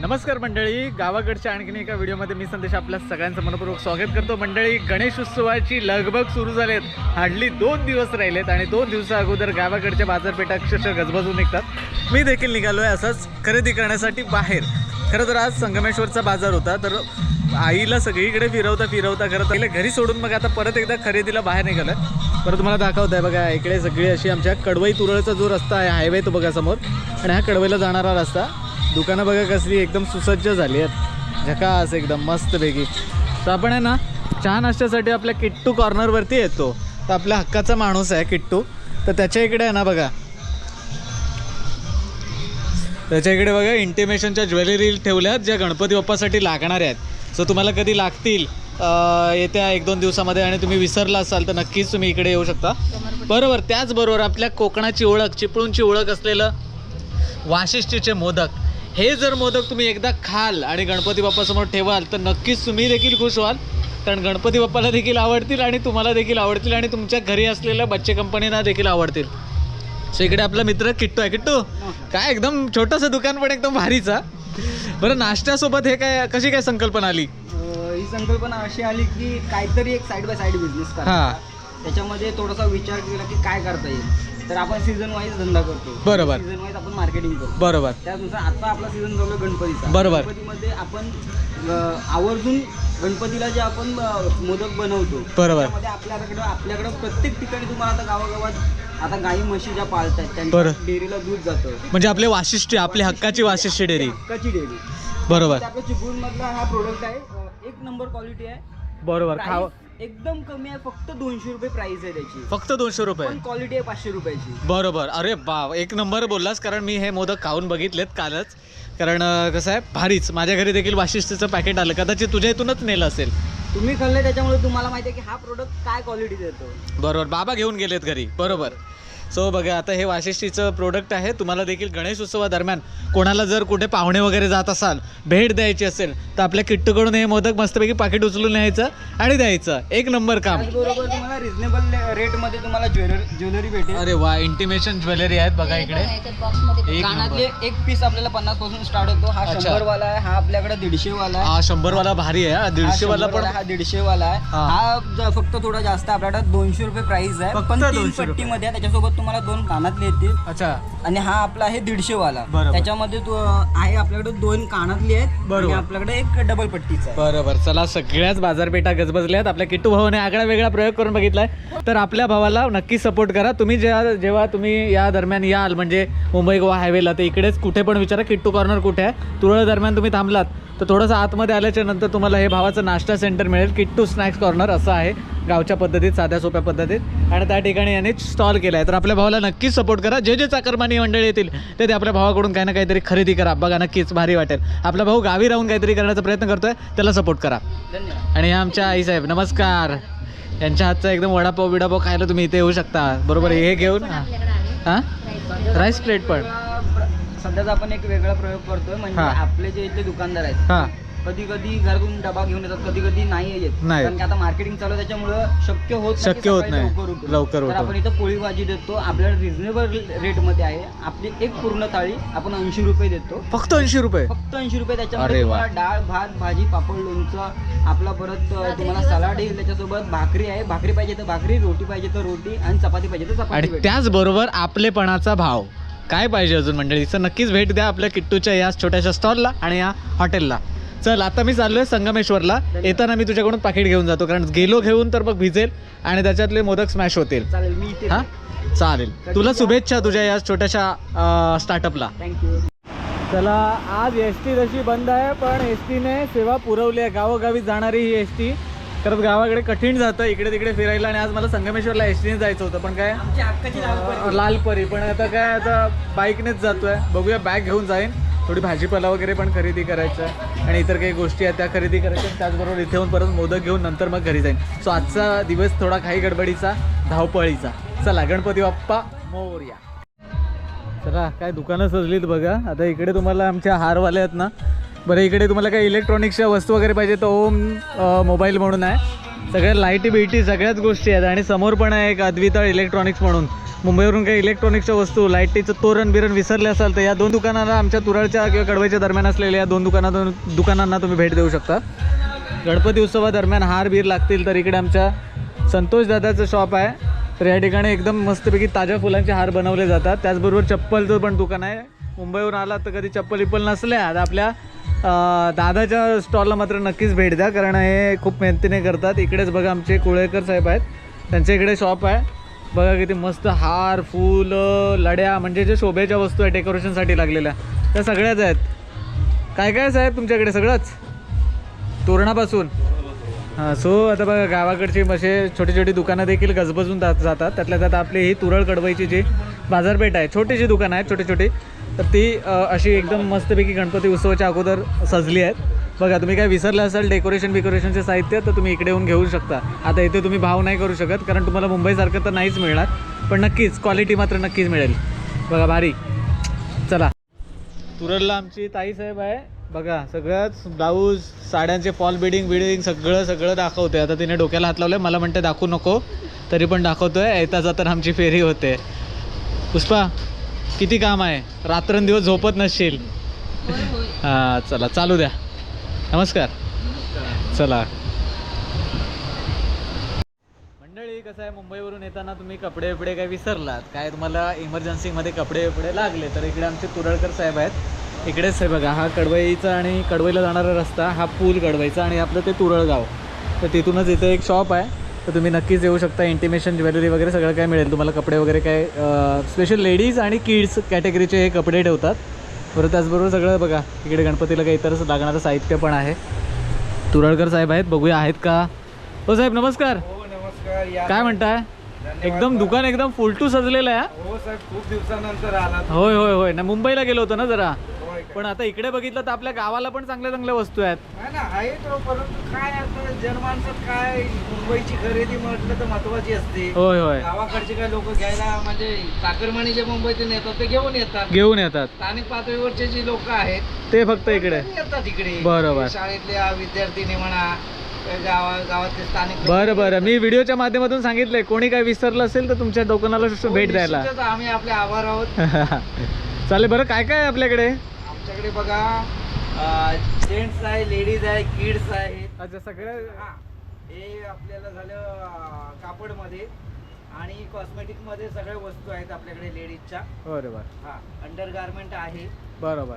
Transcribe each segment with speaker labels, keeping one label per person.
Speaker 1: नमस्कार मंडळी गावाकडच्या आणखीन एका व्हिडिओमध्ये मी संदेश आपल्या सगळ्यांचं मनपूर्वक स्वागत करतो. मंडळी गणेश उत्सवाची लगबग सुरू झालेत. हार्डली दोन दिवस राहिलेत आणि दोन दिवसा अगोदर गावाकडच्या बाजारपेठा अक्षरशः गजबजून निघतात. मी देखील निघालो आहे असंच खरेदी करण्यासाठी बाहेर. खरं तर आज संगमेश्वरचा बाजार होता तर आईला सगळीकडे फिरवता फिरवता खरं तर घरी सोडून मग आता परत एकदा खरेदीला बाहेर निघालं परत तुम्हाला दाखवत आहे बघा इकडे सगळी अशी आमच्या कडवई तुरळचा जो रस्ता आहे हायवे तो बघा समोर. आणि हा कडवईला जाणारा रस्ता. दुकानं बघा कसली एकदम सुसज्ज झाली आहेत. झकास एकदम मस्तपैकी. तर आपण आहे ना चहा नाश्त्यासाठी आपल्या किट्टू कॉर्नरवरती येतो. तर आपल्या हक्काचा माणूस आहे किट्टू. तर त्याच्या इकडे आहे ना बघा. त्याच्या इकडे बघा इंटिमेशनच्या ज्वेलरी ठेवल्यात ज्या गणपती बाप्पासाठी लागणाऱ्या आहेत. सो तुम्हाला कधी लागतील येत्या एक दोन दिवसामध्ये आणि तुम्ही विसरला असाल तर नक्कीच तुम्ही इकडे येऊ शकता. बरोबर त्याचबरोबर आपल्या कोकणाची ओळख चिपळूणची ओळख असलेलं वाशिष्ठीचे मोदक. हे जर मोदक तुम्ही एकदा खाल आणि गणपती बाप्पासमोर ठेवाल तर नक्कीच तुम्ही देखील खुश व्हाल. कारण गणपती बाप्पाला देखील आवडतील आणि तुम्हाला देखील आवडतील आणि तुमच्या घरी असलेल्या बच्चे कंपनीना देखील आवडतील. सो इकडे आपला मित्र किट्टू आहे. किट्टू काय एकदम छोटंसं दुकान पण एकदम भारीचा बरं नाश्त्यासोबत हे काय कशी काय संकल्पना आली?
Speaker 2: ही संकल्पना अशी आली की काहीतरी एक साईड बाय साईड बिझनेस
Speaker 1: हा.
Speaker 2: करा त्याच्यामध्ये थोडासा विचार केला की काय करता येईल. तर आपण सीझन वाईज धंदा करतो.
Speaker 1: बरोबर.
Speaker 2: सीझन वाईज आपण मार्केटिंग करतो.
Speaker 1: बरोबर.
Speaker 2: त्यानुसार आता आपला सीझन चालू आहे गणपतीचा.
Speaker 1: बरोबर.
Speaker 2: गणपतीमध्ये आपण अं, आवर्जून गणपतीला जे आपण अं, मोदक बनवतो
Speaker 1: बरोबर.
Speaker 2: त्यामध्ये आपल्याकडं आपल्याकडं प्रत्येक ठिकाणी तुम्हाला आता गावागावात आता गाई म्हशी ज्या पाळतात त्यांच्या
Speaker 1: बरं.
Speaker 2: डेअरीला दूध जातं.
Speaker 1: म्हणजे आपले वाशिष्ठी आपली हक्काची वाशिष्ठी डेअरी.
Speaker 2: हक्काची डेअरी.
Speaker 1: बरोबर.
Speaker 2: आपल्या चिपळूण मधला हा प्रोडक्ट आहे अं, एक नंबर क्वालिटी आहे.
Speaker 1: बरोबर. खाव
Speaker 2: Price एकदम कमी आहे फक्त दोनशे रुपये प्राइस आहे त्याची.
Speaker 1: फक्त दोनशे रुपये?
Speaker 2: पण क्वालिटी आहे पाचशे रुपयाची.
Speaker 1: बरोबर. अरे बा एक नंबर बोललास कारण मी हे मोदक खाऊन बघितलेत कालच. कारण अं, कसं आहे भारीच. माझ्या घरी देखील वाशिष्ठीचं पॅकेट आलं. कदाचित तुझ्या इथूनच नेलं असेल.
Speaker 2: तुम्ही खाल्ले त्याच्यामुळे तुम्हाला माहिती आहे की हा प्रोडक्ट काय क्वालिटी देतो.
Speaker 1: बरोबर. बाबा घेऊन गेलेत घरी. बरोबर. सो बघा आता हे वाशिष्ठीचं प्रोडक्ट आहे. तुम्हाला देखील गणेश उत्सवादरम्यान कोणाला जर कुठे पाहुणे वगैरे जात असाल भेट द्यायची असेल तर आपल्या किट्टूकडून हे मोदक मस्तपैकी पाकिट उचलून न्यायचं आणि द्यायचं. एक नंबर काम.
Speaker 2: त्याचबरोबर तुम्हाला रिझनेबल रेटमध्ये तुम्हाला ज्वेलरी ज्वेलरी भेटेल.
Speaker 1: अरे वा इंटिमेशन ज्वेलरी आहेत बघा इकडे. एक
Speaker 2: कानातले एक पीस आपल्याला पन्नासपासून स्टार्ट होतो. हा
Speaker 1: अच्छा.
Speaker 2: शंभर वाला आहे हा आपल्याकडे दीडशे वाला आहे.
Speaker 1: हा शंभर वाला भारी आहे हा,
Speaker 2: हा
Speaker 1: दीडशे वाला
Speaker 2: 100
Speaker 1: पण
Speaker 2: हा दीडशे वाला आहे.
Speaker 1: हा.
Speaker 2: हा ज- फक्त थोडा जास्त आहे. आपल्याकडे दोनशे रुपये प्राइस आहे.
Speaker 1: फक्त
Speaker 2: पण तीन
Speaker 1: 200 रुपये.
Speaker 2: पट्टीमध्ये आहे. त्याच्यासोबत तुम्हाला दोन कानातले येतील.
Speaker 1: अच्छा.
Speaker 2: आणि हा आपला आहे दीडशे वाला
Speaker 1: बरोबर.
Speaker 2: त्याच्यामध्ये तो आहे आपल्याकडे दोन कानातली आहेत.
Speaker 1: बरोबर.
Speaker 2: आणि आपल्याकडे एक डबल पट्टीचा आहे.
Speaker 1: बरोबर. चला सगळ्याच बाजारपेठा गजबजल्यात. आपल्या किट्टू भावाने आगळा वेगळा प्रयोग करून बघितलाय. तर आपल्या भावाला नक्की सपोर्ट करा. तुम्ही जेव्हा जेव्हा तुम्ही या दरम्यान याल म्हणजे मुंबई गोवा हायवेला तर इकडेच कुठे पण विचारा. किट्टू कॉर्नर कुठे आहे? तुरळ दरम्यान तुम्ही थांबलात. तर थोडंसं आतमध्ये आल्याच्यानंतर तुम्हाला हे भावाचं नाश्ता सेंटर मिळेल. किट्टू स्नॅक्स कॉर्नर असं आहे. गावच्या पद्धतीत साध्या सोप्या पद्धतीत. आणि त्या ठिकाणी यांनी स्टॉल केला आहे. तर आपल्या भावाला नक्कीच सपोर्ट करा. जे जे चाकरमानी मंडळी येतील ते ते आपल्या भावाकडून काही ना काहीतरी खरेदी करा. बघा नक्कीच भारी वाटेल. आपला भाऊ गावी राहून काहीतरी करण्याचा प्रयत्न करतोय. त्याला सपोर्ट करा. आणि ह्या आमच्या आईसाहेब नमस्कार. यांच्या हातचा एकदम वडापाव बिडापाव खायला तुम्ही इथे येऊ शकता. बरोबर हे घेऊन. हां? राईस प्लेट पण.
Speaker 2: सध्याचा आपण एक वेगळा प्रयोग करतोय म्हणजे
Speaker 1: हा.
Speaker 2: आपले जे इथले दुकानदार आहेत
Speaker 1: हां
Speaker 2: कधी कधी घरातून डबा घेऊन येतात कधी कधी नाही येत
Speaker 1: नाही.
Speaker 2: कारण की आता मार्केटिंग चालू आहे त्याच्यामुळं शक्य होत नाही की
Speaker 1: शक्य होत
Speaker 2: सकाळी
Speaker 1: नाही.
Speaker 2: लवकर उठून.
Speaker 1: लवकर
Speaker 2: तर
Speaker 1: उठून.
Speaker 2: आपण इथं पोळी भाजी देतो आपल्याला रिझनेबल रेटमध्ये आहे आपली एक पूर्ण थाळी आपण ऐंशी रुपये देतो
Speaker 1: फक्त ऐंशी रुपये
Speaker 2: फक्त ऐंशी रुपये
Speaker 1: अरे
Speaker 2: त्याच्यामध्ये
Speaker 1: वा.
Speaker 2: तुम्हाला डाळ भात भाजी पापड लोणचं आपला परत अ, तुम्हाला सलाड येईल त्याच्यासोबत भाकरी आहे भाकरी पाहिजे तर भाकरी रोटी पाहिजे तर रोटी आणि चपाती पाहिजे तर चपाती
Speaker 1: आणि. त्याचबरोबर आपलेपणाचा भाव काय पाहिजे अजून मंडळी? तर नक्कीच भेट द्या आपल्या किट्टूच्या या छोट्याशा स्टॉलला आणि या हॉटेलला चल आता मी चाललोय संगमेश्वरला. येताना मी तुझ्याकडून पाकिट घेऊन जातो कारण गेलो घेऊन तर मग भिजेल आणि त्याच्यातले मोदक स्मॅश होतील.
Speaker 2: चालेल
Speaker 1: हा? चालेल. तुला शुभेच्छा तुझ्या या छोट्याशा स्टार्टअपला
Speaker 2: थँक्यू
Speaker 1: चला आज एस टी तशी बंद आहे पण एस टीने सेवा पुरवली आहे. गावोगावी जाणारी ही एस टी खरंच गावाकडे कठीण जातं इकडे तिकडे फिरायला आणि आज मला संगमेश्वरला एस टीने जायचं होतं पण काय लालपरी पण आता काय आता बाईकनेच जातोय. बघूया बॅग घेऊन जाईन. थोडी भाजीपाला वगैरे पण खरेदी करायचं आणि इतर काही गोष्टी आहेत त्या खरेदी करायच्या. त्याचबरोबर इथे येऊन परत मोदक घेऊन नंतर मग घरी जाईन. सो आजचा दिवस थोडा काही गडबडीचा धावपळीचा. चला गणपती बाप्पा मोर्या. चला काय दुकानं सजलीत बघा. आता इकडे तुम्हाला आमच्या हारवाले आहेत ना बरं इकडे तुम्हाला काही इलेक्ट्रॉनिक्सच्या वस्तू वगैरे पाहिजे तर ओम मोबाईल म्हणून आहे. सगळ्या लाईटी बिटी सगळ्याच गोष्टी आहेत आणि समोर पण आहे एक अद्विताळ इलेक्ट्रॉनिक्स म्हणून. मुंबईवरून काही इलेक्ट्रॉनिक्सच्या वस्तू लाईटीचं तोरण बिरण विसरले असाल तर या दोन दुकानांना आमच्या तुरळच्या किंवा कडवाईच्या दरम्यान असलेल्या या दोन दुकानातून दुकानांना तुम्ही भेट देऊ शकता. गणपती उत्सवादरम्यान हार बीर लागतील तर इकडे आमच्या संतोष दादाचं शॉप आहे. तर या ठिकाणी एकदम मस्तपैकी ताज्या फुलांचे हार बनवले जातात. त्याचबरोबर चप्पलचं पण दुकान आहे. मुंबईवरून आलात तर कधी चप्पल विप्पल नसल्या तर आपल्या दादाच्या स्टॉलला मात्र नक्कीच भेट द्या कारण हे खूप मेहनतीने करतात. इकडेच बघा आमचे कुळेकर साहेब आहेत. त्यांच्या इकडे शॉप आहे. बघा किती मस्त हार फूल लड्या म्हणजे जे शोभेच्या वस्तू आहे डेकोरेशनसाठी लागलेल्या त्या सगळ्याच आहेत. काय काय साहेब तुमच्याकडे? सगळंच? तोरणापासून? हां सो आता बघा गावाकडची असे छोटी छोटी दुकानं देखील गजबजून जात जातात. त्यातल्या त्यात आपली ही तुरळ कडवाईची जी बाजारपेठ आहे छोटीशी दुकानं आहेत छोटी छोटी. तर ती अशी एकदम मस्तपैकी गणपती उत्सवाच्या अगोदर सजली आहेत. बघा तुम्ही काय विसरलं असाल डेकोरेशन बिकोरेशनचे साहित्य तर तुम्ही इकडे येऊन घेऊ शकता. आता इथे तुम्ही भाव नाही करू शकत कारण तुम्हाला मुंबईसारखं तर नाहीच मिळणार. पण नक्कीच क्वालिटी मात्र नक्कीच मिळेल. बघा भारी. चला. तुरळला आमची ताईसाहेब आहे. बघा सगळंच ब्लाऊज साड्यांचे फॉल बिडिंग बिडिंग सगळं सगळं दाखवते आता तिने डोक्याला हात लावले मला म्हणते दाखवू नको. तरी पण दाखवतोय. येता जाताना आमची फेरी होते. पुष्पा किती काम आहे? रात्रंदिवस झोपत नसशील. हां चला चालू द्या. नमस्कार. चला. मंडळी कसं आहे? मुंबईवरून येताना तुम्ही कपडे बिपडे काय विसरलात? काय तुम्हाला इमर्जन्सीमध्ये कपडे बिपडे लागले? तर इकडे आमचे तुरळकर साहेब आहेत. इकडेच आहे बघा हा कडवईचा आणि कडवईला जाणारा रस्ता हा पूल कडवाईचा आणि आपलं ते तुरळगाव. तर तिथूनच इथे एक शॉप आहे. तर तुम्ही नक्कीच येऊ शकता इंटिमेशन ज्वेलरी वगैरे सगळं काय मिळेल तुम्हाला कपडे वगैरे काय स्पेशल लेडीज आणि किड्स कॅटेगरीचे हे कपडे ठेवतात. बरं त्याचबरोबर सगळं बघा इकडे गणपतीला काही इतर लागणारं साहित्य पण आहे. तुरळकर साहेब आहेत बघूया आहेत का? हो साहेब नमस्कार.
Speaker 3: हो नमस्कार
Speaker 1: काय म्हणताय? एकदम दुकान एकदम फुल टू सजलेलं आहे हा.
Speaker 3: साहेब खूप दिवसानंतर
Speaker 1: होय होय होय. ना मुंबईला गेलो होतो ना जरा? पण आता इकडे बघितलं तर आपल्या गावाला पण चांगल्या चांगल्या वस्तू आहेत.
Speaker 3: नाही ना आहे तो परंतु काय आता जनमानसात काय मुंबईची खरेदी म्हटलं तर महत्वाची असते.
Speaker 1: होय होय.
Speaker 3: गावाकडचे काय लोक घ्यायला म्हणजे चाकरमानी जे मुंबईतून येतात ते घेऊन येतात.
Speaker 1: घेऊन येतात.
Speaker 3: स्थानिक पातळीवरचे जे लोक आहेत
Speaker 1: ते फक्त इकडे.
Speaker 3: ते येतात इकडे.
Speaker 1: बरोबर.
Speaker 3: शाळेतल्या विद्यार्थिनी म्हणा गावा गावातले स्थानिक
Speaker 1: बरं बरं. मी व्हिडिओच्या माध्यमातून सांगितलंय कोणी काय विसरलं असेल तर तुमच्या दुकानाला
Speaker 3: हो,
Speaker 1: भेट द्यायला.
Speaker 3: निश्चितच आम्ही आपले आभार आहोत.
Speaker 1: चालेल बरं. काय काय आहे आपल्याकडे?
Speaker 3: आमच्याकडे बघा जेंट्स आहे लेडीज आहे किड्स आहेत.
Speaker 1: अच्छा सगळ्या
Speaker 3: हा. हे आपल्याला झालं कापडमध्ये. आणि कॉस्मेटिकमध्ये सगळ्या वस्तू आहेत आपल्याकडे लेडीजच्या.
Speaker 1: बरोबर
Speaker 3: हा अंडर गार्मेंट आहे.
Speaker 1: बरोबर.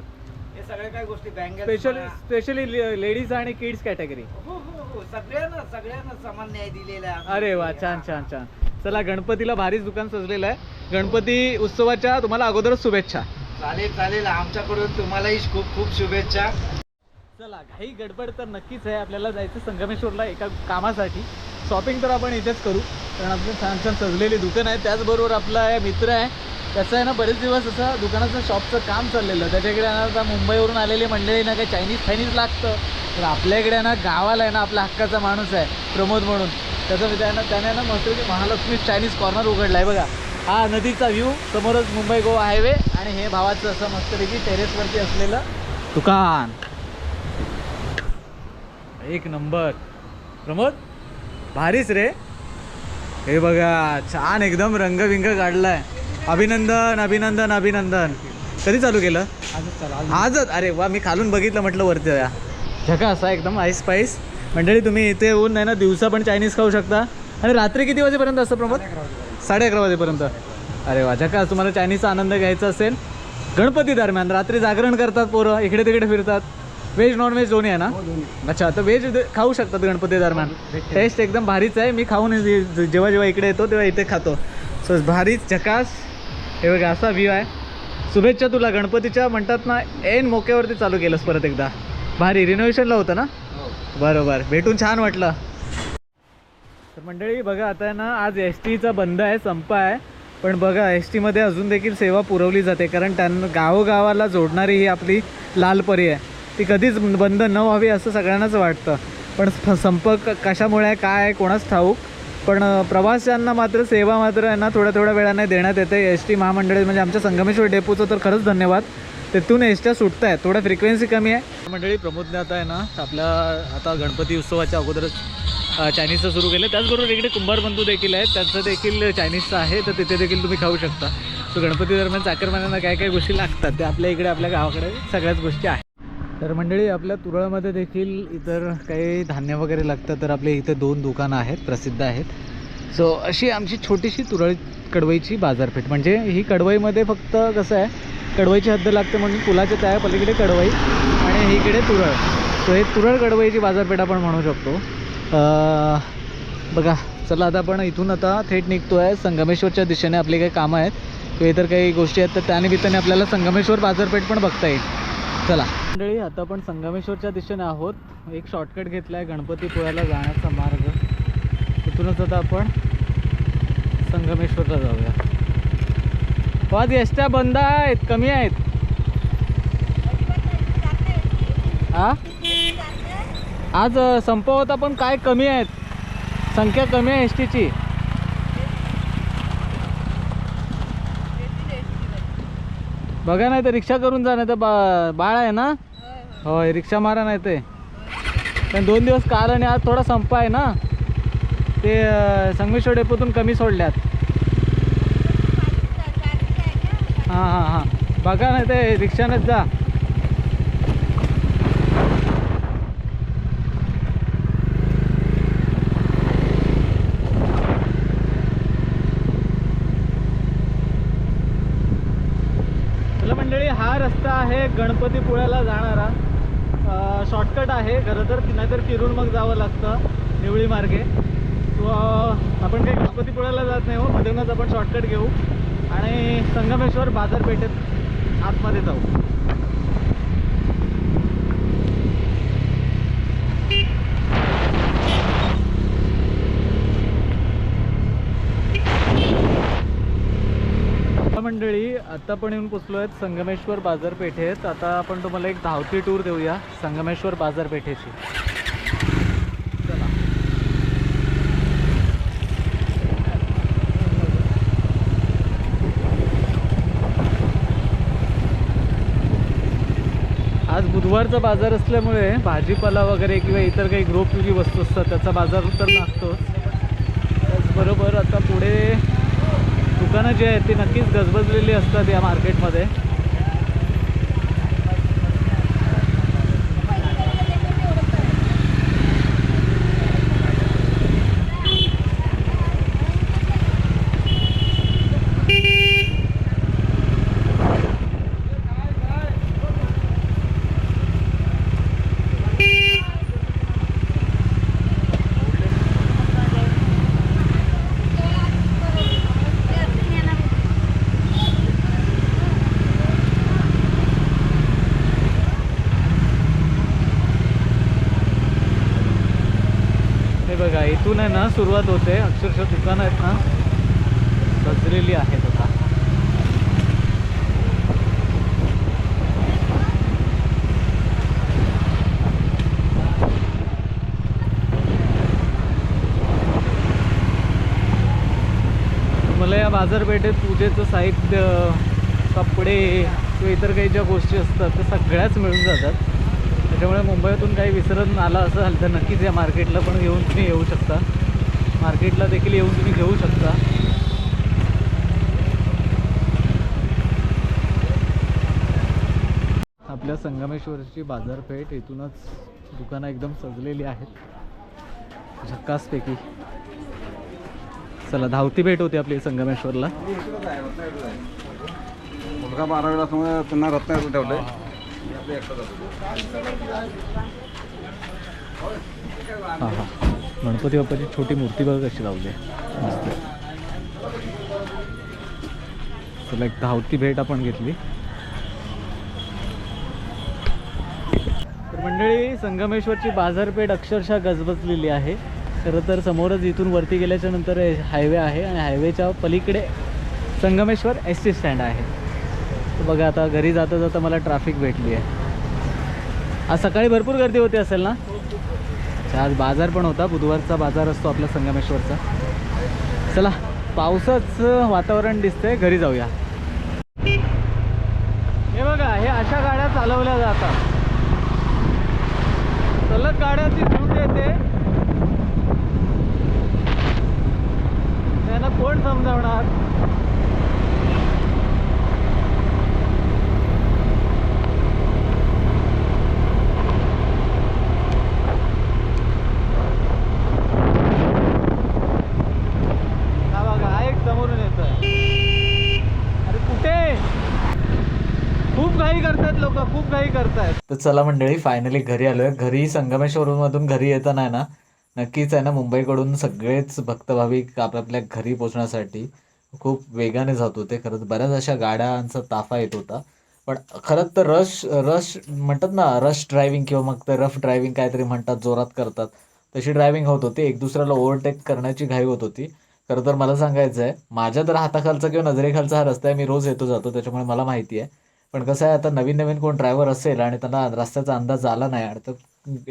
Speaker 3: हे सगळ्या काही गोष्टी बँगल
Speaker 1: स्पेशल स्पेशली लेडीज आणि किड्स कॅटेगरी
Speaker 3: हो हो हो सगळ्यांना सगळ्यांना समान न्याय दिलेला आहे.
Speaker 1: अरे वा छान छान छान. चला गणपतीला भारीच दुकान सजलेलं आहे. गणपती उत्सवाच्या तुम्हाला अगोदरच शुभेच्छा.
Speaker 3: चालेल चालेल. आमच्याकडून तुम्हालाही खूप खूप शुभेच्छा.
Speaker 1: चला घाई गडबड तर नक्कीच आहे. आपल्याला जायचं संगमेश्वरला एका कामासाठी. शॉपिंग तर आपण इथेच करू. कारण आपलं छान छान सजलेली दुकान आहे. त्याचबरोबर आपला आहे मित्र आहे. त्याचं आहे ना बरेच दिवस असं दुकानाचं शॉपचं काम चाललेलं. त्याच्याकडे ना आता मुंबईवरून आलेले मंडळी ना काही चायनीज फायनीज लागतं. तर आपल्या इकडे ना गावाला आहे ना आपला हक्काचा माणूस आहे. प्रमोद म्हणून. त्याचं आहे ना त्याने आहे ना मस्त महालक्ष्मी चायनीज कॉर्नर उघडला आहे. बघा. हा नदीचा व्ह्यू समोरच मुंबई गोवा हायवे आणि हे भावाचं असं मस्तपैकी टेरेसवरती असलेलं दुकान. एक नंबर. प्रमोद भारीच रे. हे बघा छान एकदम रंगविंग काढलाय. अभिनंदन अभिनंदन अभिनंदन. कधी चालू केलं?
Speaker 3: आजच
Speaker 1: अरे वा मी खालून बघितलं म्हटलं वरती या झका असा एकदम आईस स्पाईस मंडळी तुम्ही इथे येऊन नाही ना दिवसा पण चायनीज खाऊ शकता. आणि रात्री किती वाजेपर्यंत असतं प्रमोद? साडे अकरा वाजेपर्यंत. अरे वा झका तुम्हाला चायनीजचा आनंद घ्यायचा असेल. गणपती दरम्यान रात्री जागरण करतात पोरं इकडे तिकडे फिरतात. व्हेज नॉन व्हेज दोन्ही आहे ना? अच्छा तर व्हेज खाऊ शकतात गणपती दरम्यान. टेस्ट एकदम भारीच आहे. मी खाऊन जे- जेव्हा जेव्हा इकडे येतो तेव्हा इथे खातो. सो भारीच झकास. हे बघा असा व्ह्यू आहे. शुभेच्छा तुला गणपतीच्या. म्हणतात ना ऐन मोक्यावरती चालू केलंस परत एकदा. भारी रिनोव्हेशनला होतं ना? बरोबर. भेटून छान वाटलं. तर मंडळी बघा आता आहे ना आज एस टीचा बंद आहे संप आहे. पण बघा एस टीमध्ये अजून देखील सेवा पुरवली जाते कारण त्यांना गावोगावाला जोडणारी ही आपली लालपरी आहे. ती कधीच बंद न व्हावी असं सगळ्यांनाच वाटतं. पण संपर्क संप कशामुळे आहे काय आहे कोणाच ठाऊक. पण प्रवाशांना मात्र सेवा मात्र आहे ना थोड्या थोड्या वेळाने देण्यात येते. एस टी महामंडळ म्हणजे आमच्या संगमेश्वर डेपोचं तर खरंच धन्यवाद. तिथून एस ट्या सुटत आहेत थोड्या फ्रिक्वेन्सी कमी आहे. मंडळी प्रमोदने आता आहे ना आपल्या आता गणपती उत्सवाच्या अगोदरच चायनीजचं सुरू केलं. त्याचबरोबर इकडे कुंभारबंधू देखील आहेत. त्यांचं देखील चायनीजचं आहे. तर तिथे देखील तुम्ही खाऊ शकता. सो गणपती दरम्यान चाकरमान्यांना काय काय गोष्टी लागतात ते आपल्या इकडे आपल्या गावाकडे सगळ्याच गोष्टी आहेत. तर मंडळी आपल्या तुरळमध्ये देखील इतर काही धान्य वगैरे लागतं तर आपले इथे दोन दुकानं आहेत प्रसिद्ध आहेत. सो अशी आमची छोटीशी तुरळ कडवईची बाजारपेठ. म्हणजे ही कडवईमध्ये फक्त कसं आहे कडवईची हद्द लागते म्हणून पुलाच्या त्या पलीकडे कडवई आणि ही इकडे तुरळ. सो हे तुरळ कडवईची बाजारपेठ आपण म्हणू शकतो. बघा चला आता आपण इथून आता थेट निघतो आहे संगमेश्वरच्या दिशेने. आपली काही कामं आहेत. किंवा इतर काही गोष्टी आहेत तर त्यानिमित्ताने आपल्याला संगमेश्वर बाजारपेठ पण बघता येईल. चला. मंडळी आता आपण संगमेश्वरच्या दिशेने आहोत. एक शॉर्टकट घेतला आहे गणपतीपुळ्याला जाण्याचा मार्ग. तिथूनच आता आपण संगमेश्वरला जाऊया. पाच आज एसट्या बंद आहेत कमी आहेत. हा आज अ, संप होता पण काय कमी आहेत? संख्या कमी आहे एस टीची बघा नाही तर रिक्षा करून जा नाही तर बा बाळ आहे ना? होय रिक्षा मारा नाही ते. पण दोन दिवस काल आणि आज थोडा संप आहे ना? ते संगमेश्वर डेपोतून कमी सोडल्यात. हां हां हां. बघा नाही ते रिक्षानेच जा चला मंडळी हा रस्ता आहे गणपतीपुळ्याला जाणारा. शॉर्टकट आहे. खरं तर नाहीतर फिरून मग जावं लागतं निवळी मार्गे. तो आपण काही गणपतीपुळ्याला जात नाही हो. मधूनच आपण शॉर्टकट घेऊ आणि संगमेश्वर बाजारपेठेत आतमध्ये जाऊ. मंडळी आता पण येऊन पोचलो आहेत संगमेश्वर बाजारपेठेत. आता आपण तुम्हाला एक धावती टूर देऊया संगमेश्वर बाजारपेठेची. चला. आज बुधवारचा बाजार असल्यामुळे भाजीपाला वगैरे किंवा इतर काही गृहोपयोगी वस्तू असतात त्याचा बाजार तर लागतोच. त्याचबरोबर आता पुढे दुकानं जी आहेत ती नक्कीच गजबजलेली असतात या मार्केटमध्ये हे बघा इथून आहे ना सुरुवात होते. अक्षरशः दुकानं आहेत ना. सजलेली आहेत आता. मला या बाजारपेठेत पूजेचं साहित्य कपडे किंवा इतर काही ज्या गोष्टी असतात त्या सगळ्याच मिळून जातात. त्याच्यामुळे मुंबईतून काही विसरून आला असेल तर नक्कीच या मार्केटला पण येऊन तुम्ही येऊ शकता. मार्केटला देखील येऊन तुम्ही घेऊ शकता. आपल्या संगमेश्वरची बाजारपेठ इथूनच दुकानं एकदम सजलेली आहेत. झक्कासपैकी. चला धावती भेट होती आपली संगमेश्वरला.
Speaker 4: मुलगा बारावीला असल्यामुळे त्यांना रत्नागिरी आहे
Speaker 1: हां हां गणपती बाप्पाची छोटी मूर्ती बघा कशी लावली आहे. मस्त. चला एक धावती भेट आपण घेतली. तर मंडळी संगमेश्वरची बाजारपेठ अक्षरशः गजबजलेली आहे. खरं तर समोरच इथून वरती गेल्याच्यानंतर हायवे आहे आणि हायवेच्या पलीकडे संगमेश्वर एस टी स्टँड आहे. बघा आता घरी जाता जाता मला ट्रॅफिक भेटली आहे आज सकाळी भरपूर गर्दी होती असेल ना? आज बाजार पण होता. बुधवारचा बाजार असतो आपल्या संगमेश्वरचा. चला पावसाचं वातावरण दिसतंय. घरी जाऊया. हे बघा हे अशा गाड्या चालवल्या जातात. सलग गाड्याची झूट येते. त्यांना कोण समजावणार? तर चला मंडळी फायनली घरी आलो आहे घरी संगमेश्वरमधून घरी येताना आहे ना नक्कीच आहे ना मुंबईकडून सगळेच भक्तभाविक आपापल्या घरी पोचण्यासाठी खूप वेगाने जात होते. खरंच बऱ्याच अशा गाड्यांचा ताफा येत होता. पण खरंच तर रश रश म्हणतात ना रश ड्रायव्हिंग किंवा मग ते रफ ड्रायव्हिंग काहीतरी म्हणतात जोरात करतात. तशी ड्रायव्हिंग होत होती. एक दुसऱ्याला ओव्हरटेक करण्याची घाई होत होती. खरं तर मला सांगायचं आहे माझ्या तर हाताखालचा किंवा नजरेखालचा हा रस्ता आहे मी रोज येतो जातो त्याच्यामुळे मला माहिती आहे. पण कसं आहे आता नवीन नवीन कोण ड्रायव्हर असेल आणि त्यांना रस्त्याचा अंदाज आला नाही आणि तर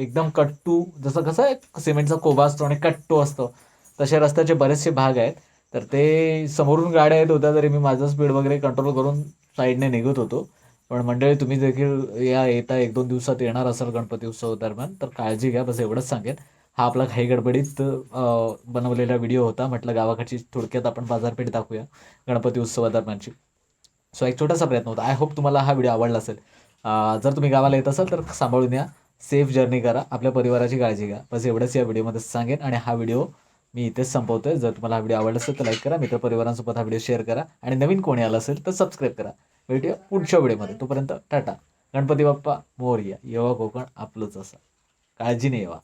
Speaker 1: एकदम कट्टू जसं कसं आहे सिमेंटचा कोबा असतो आणि कट्टू असतो तसे रस्त्याचे बरेचसे भाग आहेत. तर ते समोरून गाड्या येत होत्या तरी मी माझं स्पीड वगैरे कंट्रोल करून साईडने निघत होतो पण मंडळी तुम्ही देखील या येता एक दोन दिवसात येणार असाल गणपती उत्सव दरम्यान तर काळजी घ्या बस एवढंच सांगेन. हा आपला काही गडबडीत बनवलेला व्हिडिओ होता म्हटलं गावाकडची थोडक्यात आपण बाजारपेठ दाखवूया गणपती उत्सवादरम्यानची. सो एक छोटासा प्रयत्न होता. आय होप तुम्हाला हा व्हिडिओ आवडला असेल. जर तुम्ही गावाला येत असाल तर सांभाळून या. सेफ जर्नी करा. आपल्या परिवाराची काळजी घ्या. बस एवढंच या व्हिडिओमध्ये सांगेन आणि हा व्हिडिओ मी इथेच संपवतोय. जर तुम्हाला हा व्हिडिओ आवडला असेल तर लाईक करा. मित्रपरिवारांसोबत हा व्हिडिओ शेअर करा. आणि नवीन कोणी आला असेल तर सबस्क्राईब करा. भेटूया पुढच्या व्हिडिओमध्ये तोपर्यंत टाटा. गणपती बाप्पा मोर्या. येवा कोकण आपलंच असा. काळजी नाही येवा.